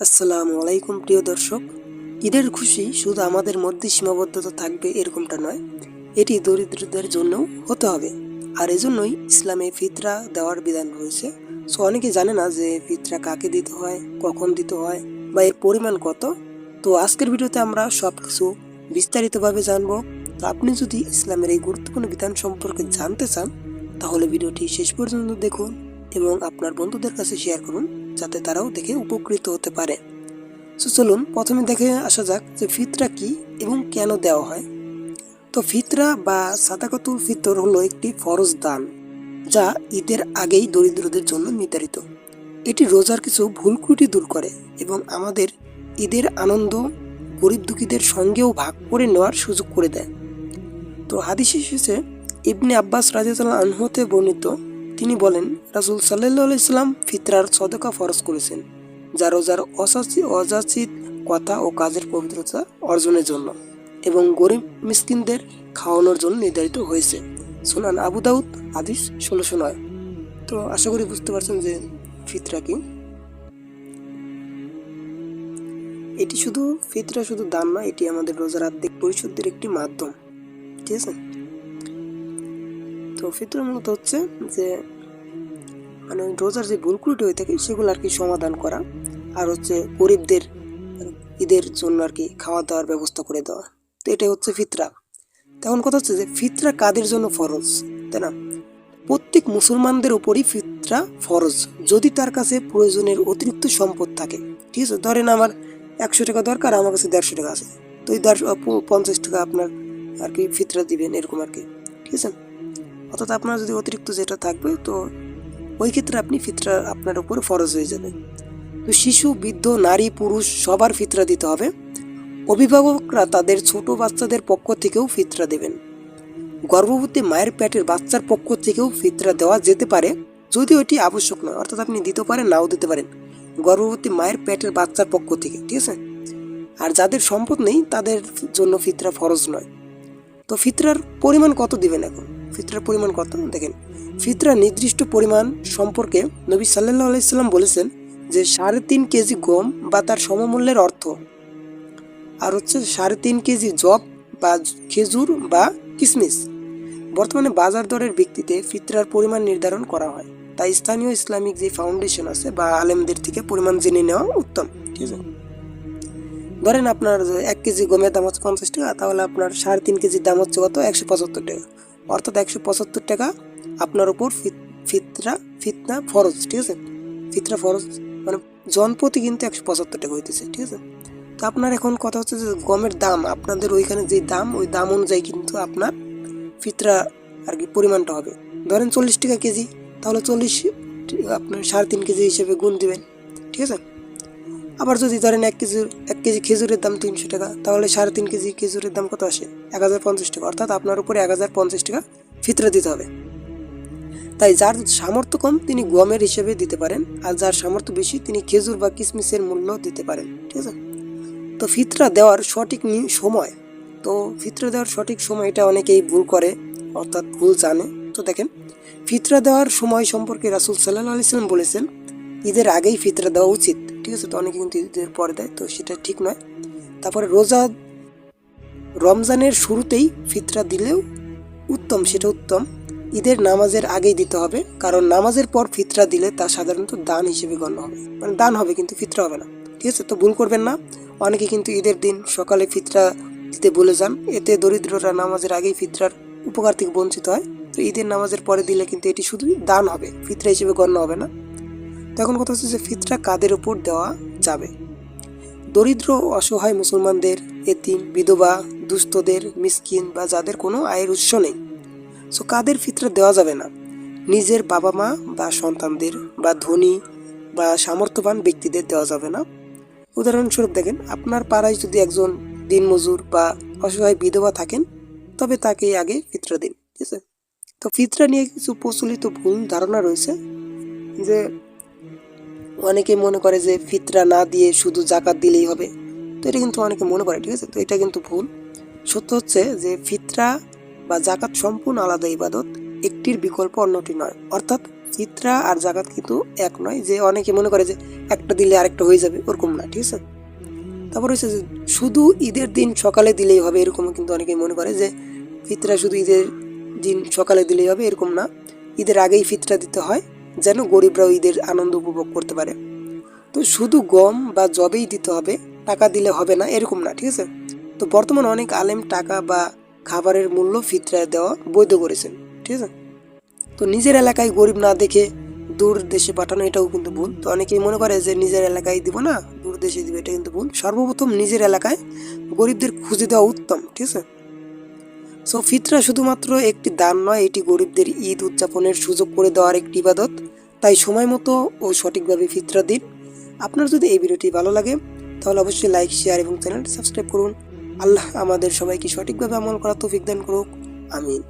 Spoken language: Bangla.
আসসালামু আলাইকুম, প্রিয় দর্শক। ঈদের খুশি শুধু আমাদের মধ্যে সীমাবদ্ধতা থাকবে এরকমটা নয়, এটি দরিদ্রদের জন্যও হতে হবে। আর এজন্যই ইসলামে ফিতরা দেওয়ার বিধান রয়েছে। সো অনেকে জানে না যে ফিতরা কাকে দিতে হয়, কখন দিতে হয়, বা এর পরিমাণ কত। তো আজকের ভিডিওতে আমরা সব কিছু বিস্তারিতভাবে জানব। তো আপনি যদি ইসলামের এই গুরুত্বপূর্ণ বিধান সম্পর্কে জানতে চান, তাহলে ভিডিওটি শেষ পর্যন্ত দেখুন এবং আপনার বন্ধুদের কাছে শেয়ার করুন। যাতে তারাও দেখে উপকৃত হতে পারে। সো চলুন, প্রথমে দেখে আসা যাক যে ফিতরা কি এবং কেন দেওয়া হয়। তো ফিতরা বা সাদাকাতুল ফিতর হলো একটি ফরজ দান, যা ঈদের আগেই দরিদ্রদের জন্য নির্ধারিত। এটি রোজার কিছু ভুল ত্রুটি দূর করে এবং আমাদের ঈদের আনন্দ গরিব দুঃখীদের সঙ্গেও ভাগ করে নেওয়ার সুযোগ করে দেয়। তো হাদিস এসেছে, ইবনে আব্বাস রাজিয়াল্লাহ আনহতে বর্ণিত তিনি বলেন, রাসুল সাল্লাহ ইসলাম ফিতরার সদকা ফরজ করেছেন, যা রোজার অসাচি, অযাচিত কথা ও কাজের পবিত্রতা অর্জনের জন্য এবং গরিব মিসকিনদের খাওয়ানোর জন্য নির্ধারিত হয়েছে। সুনান আবু দাউদ আদিস ষোলোশো নয়। তো আশা করি বুঝতে পারছেন যে ফিতরা কি? এটি শুধু ফিতরা শুধু দান নয় এটি আমাদের রোজার আর্থিক পরিশুদ্ধির একটি মাধ্যম। ঠিক আছে? তো ফিতরা মূলত হচ্ছে যে মানে রোজার যে ভুল ত্রুটি হয়ে থাকে, সেগুলো আর কি সমাধান করা। আর হচ্ছে গরিবদের ঈদের জন্য আর কি খাওয়া দাওয়ার ব্যবস্থা করে দেওয়া। তো এটাই হচ্ছে ফিতরা। তখন কথা হচ্ছে যে, ফিতরা কাদের জন্য ফরজ? তাই না? প্রত্যেক মুসলমানদের উপরই ফিতরা ফরজ, যদি তার কাছে প্রয়োজনের অতিরিক্ত সম্পদ থাকে। ঠিক আছে? ধরেন আমার একশো টাকা দরকার, আমার কাছে দেড়শো টাকা আছে। তো ওই দেড়শো, পঞ্চাশ টাকা আপনার আর কি ফিতরা দিবেন, এরকম আর কি। ঠিক আছে? অর্থাৎ আপনার যদি অতিরিক্ত যেটা থাকবে, তো ওই ক্ষেত্রে আপনি ফিতরা আপনার উপরে ফরজ হয়ে যাবে। তো শিশু, বৃদ্ধ, নারী, পুরুষ সবার ফিতরা দিতে হবে। অভিভাবকরা তাদের ছোট বাচ্চাদের পক্ষ থেকেও ফিতরা দেবেন। গর্ভবতী মায়ের পেটের বাচ্চার পক্ষ থেকেও ফিতরা দেওয়া যেতে পারে যদি ওইটি আবশ্যক নয়। অর্থাৎ আপনি দিতে পারেন, নাও দিতে পারেন। গর্ভবতী মায়ের পেটের বাচ্চার পক্ষ থেকে, ঠিক আছে? আর যাদের সম্পদ নেই, তাদের জন্য ফিতরা ফরজ নয়। তো ফিতরার পরিমাণ কত দিবেন এখন? ফিতরার পরিমাণ কত? দেখেন ফিতরা নির্দিষ্ট পরিমাণ সম্পর্কে নবী সাল্লাহ আলাইসাল্লাম বলেছেন যে সাড়ে তিন কেজি গম বা তার সমমূল্যের অর্থ। আর হচ্ছে সাড়ে তিন কেজি জব বা খেজুর বা কিসমিস। বর্তমানে বাজার দরের ভিত্তিতে ফিতরার পরিমাণ নির্ধারণ করা হয়। তাই স্থানীয় ইসলামিক যে ফাউন্ডেশন আছে বা আলেমদের থেকে পরিমাণ জেনে নেওয়া উত্তম। ঠিক আছে? ধরেন আপনার এক কেজি গমের দাম হচ্ছে পঞ্চাশ টাকা, তাহলে আপনার সাড়ে তিন কেজির দাম হচ্ছে কত? একশো পঁচাত্তর টাকা। অর্থাৎ একশো পঁচাত্তর টাকা আপনার উপর ফিতরা, ফিতনা, ফরজ, ঠিক আছে? ফিতরা, ফরজ মানে জনপ্রতি কিন্তু একশো পঁচাত্তর টাকা হইতেছে, ঠিক আছে? তো আপনার এখন কথা হচ্ছে যে গমের দাম, আপনাদের ওইখানে যে দাম, ওই দাম অনুযায়ী কিন্তু আপনার ফিতরা আর কি পরিমাণটা হবে। ধরেন চল্লিশ টাকা কেজি, তাহলে চল্লিশ, আপনার সাড়ে তিন কেজি হিসেবে গুণ দিবেন, ঠিক আছে? আবার যদি ধরেন এক কেজি এক কেজি খেজুরের দাম তিনশো টাকা, তাহলে সাড়ে তিন কেজি খেজুরের দাম কত আসে? এক হাজার পঞ্চাশ টাকা। অর্থাৎ আপনার উপরে এক হাজার পঞ্চাশ টাকা ফিতরা দিতে হবে। তাই যার সামর্থ্য কম, তিনি গমের হিসেবে দিতে পারেন, আর যার সামর্থ্য বেশি, তিনি খেজুর বা কিশমিশের মূল্য দিতে পারেন। ঠিক আছে? তো ফিতরা দেওয়ার সঠিক সময়। তো ফিতরা দেওয়ার সঠিক সময় এটা অনেকেই ভুল করে, অর্থাৎ ভুল জানে। তো দেখেন, ফিতরা দেওয়ার সময় সম্পর্কে রাসুল সাল্লাহ আলিয়াল্লাম বলেছেন, ঈদের আগেই ফিতরা দেওয়া উচিত। ঠিক আছে, তো অনেকে কিন্তু ঈদের পরে দেয়, তো সেটা ঠিক নয়। তারপরে রোজা, রমজানের শুরুতেই ফিতরা দিলেও উত্তম, সেটা উত্তম। ঈদের নামাজের আগেই দিতে হবে, কারণ নামাজের পর ফিতরা দিলে তা সাধারণত দান হিসেবে গণ্য হবে। মানে দান হবে, কিন্তু ফিতরা হবে না। ঠিক আছে, তো ভুল করবেন না। অনেকে কিন্তু ঈদের দিন সকালে ফিতরা দিতে বলে যান। এতে দরিদ্ররা নামাজের আগেই ফিতরার উপকার থেকে বঞ্চিত হয়। তো ঈদের নামাজের পরে দিলে কিন্তু এটি শুধুই দান হবে, ফিতরা হিসেবে গণ্য হবে না। তখন কথা হচ্ছে যে ফিতরা কাদের উপর দেওয়া যাবে? দরিদ্র অসহায় মুসলমানদের, এতিম, বিধবা, দুস্থদের, মিসকিন বা যাদের কোনো আয়ের উৎস নেই সো কাদের ফিতরা দেওয়া যাবে না? নিজের বাবা মা বা সন্তানদের বা ধনী বা সামর্থ্যবান ব্যক্তিদের দেওয়া যাবে না। উদাহরণস্বরূপ দেখেন, আপনার পাড়ায় যদি একজন দিনমজুর বা অসহায় বিধবা থাকেন, তবে তাকে আগে ফিতরা দিন, ঠিক আছে? তো ফিতরা নিয়ে কিছু প্রচলিত ভুল ধারণা রয়েছে যে অনেকে মনে করে যে ফিতরা না দিয়ে শুধু জাকাত দিলেই হবে। তো এটা কিন্তু অনেকে মনে করে, ঠিক আছে? তো এটা কিন্তু ভুল। সত্য হচ্ছে যে ফিতরা বা জাকাত সম্পূর্ণ আলাদা ইবাদত, একটির বিকল্প অন্যটি নয়। অর্থাৎ ফিতরা আর জাকাত কিন্তু এক নয়। যে অনেকে মনে করে যে একটা দিলে আরেকটা হয়ে যাবে, ওরকম না, ঠিক আছে? তারপর হচ্ছে যে শুধু ঈদের দিন সকালে দিলেই হবে এরকম কিন্তু অনেকেই মনে করে যে ফিতরা শুধু ঈদের দিন সকালে দিলেই হবে, এরকম না। ঈদের আগেই ফিতরা দিতে হয়। যেন গরিবরাও ঈদের আনন্দ উপভোগ করতে পারে। তো শুধু গম বা জবেই দিতে হবে, টাকা দিলে হবে না, এরকম না, ঠিক আছে? তো বর্তমানে অনেক আলেম টাকা বা খাবারের মূল্য ফিতরায় দেওয়া বৈধ করেছেন, ঠিক আছে? তো নিজের এলাকায় গরিব না দেখে দূর দেশে পাঠানো এটাও কিন্তু ভুল। তো অনেকেই মনে করে যে নিজের এলাকায় দিব না, দূর দেশে দিব, এটা কিন্তু ভুল। সর্বপ্রথম নিজের এলাকায় গরিবদের খুঁজে দেওয়া উত্তম, ঠিক আছে? সো ফিতরা শুধুমাত্র একটি দান নয়, এটি গরিবদের ঈদ উদযাপনের সুযোগ করে দেওয়ার একটি ইবাদত। তাই সময় মতো ও সঠিকভাবে ফিতরা দিন। আপনার যদি এই ভিডিওটি ভালো লাগে, তাহলে অবশ্যই লাইক, শেয়ার এবং চ্যানেল সাবস্ক্রাইব করুন। আল্লাহ আমাদের সবাইকে সঠিকভাবে আমল করা তো দান করুক। আমিন।